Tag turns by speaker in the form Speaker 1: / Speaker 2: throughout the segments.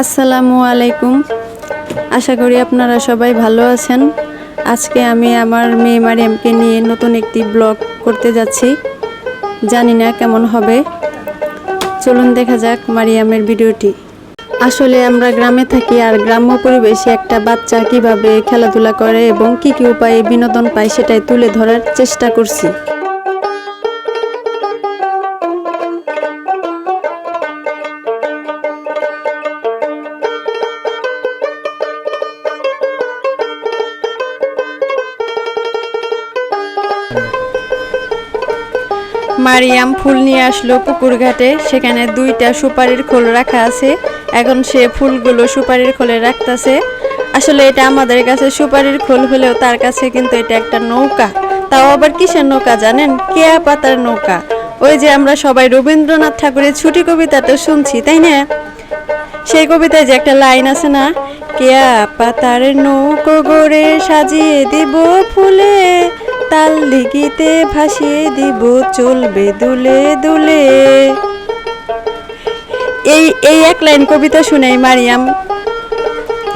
Speaker 1: আসসালামু আলাইকুম। আশা করি আপনারা সবাই ভালো আছেন। আজকে আমি আমার মেয়ে মারিয়ামকে নিয়ে নতুন একটি ব্লগ করতে যাচ্ছি। জানি না কেমন হবে। চলুন দেখা যাক মারিয়ামের ভিডিওটি। আসলে আমরা গ্রামে থাকি আর গ্রাম্য পরিবেশে একটা বাচ্চা কীভাবে খেলাধুলা করে এবং কি কি উপায়ে বিনোদন পায় সেটাই তুলে ধরার চেষ্টা করছি। মারিয়াম ফুল নিয়ে আসলো পুকুর ঘাটে সেখানে দুইটা সুপারির খোল রাখা আছে। এখন সে ফুলগুলো সুপারির খোলে রাখতেছে। আসলে এটা আমাদের কাছে সুপারির খোল হলেও তার কাছে কিন্তু এটা একটা নৌকা। তাও আবার কিসের নৌকা জানেন? কেয়া পাতার নৌকা। ওই যে আমরা সবাই রবীন্দ্রনাথ ঠাকুরের ছুটি কবিতাটা শুনছি, তাই না? সেই কবিতায় যে একটা লাইন আছে না, কেয়া পাতার নৌকো গড়ে সাজিয়ে দিব ফুলে তাল দিঘিতে ভাসিয়ে দিব, চলবে দুলে দুলে। এই এই এক লাইন কবিতা শুনে মারিয়াম,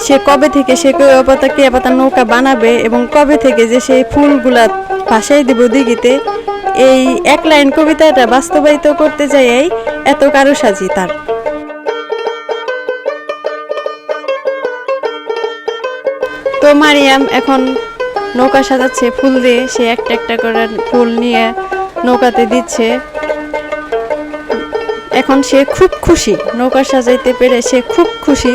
Speaker 1: সে কবে থেকে সে পাতা কেয়া নৌকা বানাবে এবং কবে থেকে যে সেই ফুলগুলা ভাসাই দিব দিঘিতে, এই এক লাইন কবিতাটা বাস্তবায়িত করতে যাই এত কারও সাজি তার। তো মারিয়াম, এখন নৌকা সাজাচ্ছে, ফুল দিয়ে সে একটা একটা করে ফুল নিয়ে নৌকাতে দিচ্ছে। এখন সে খুব খুশি, নৌকা সাজাইতে পেরে সে খুব খুশি।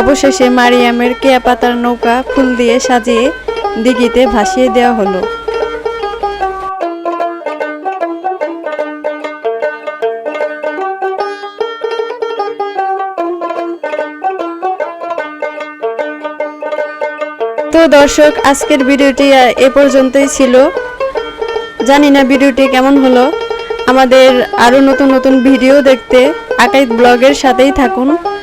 Speaker 1: অবশেষে মারিয়ামের কেয়া পাতার নৌকা ফুল দিয়ে সাজিয়ে দিঘিতে ভাসিয়ে দেওয়া হলো। তো দর্শক, আজকের ভিডিওটি এ পর্যন্তই ছিল। জানি না ভিডিওটি কেমন হলো। আমাদের আরও নতুন নতুন ভিডিও দেখতে আকাইদ ব্লগের সাথেই থাকুন।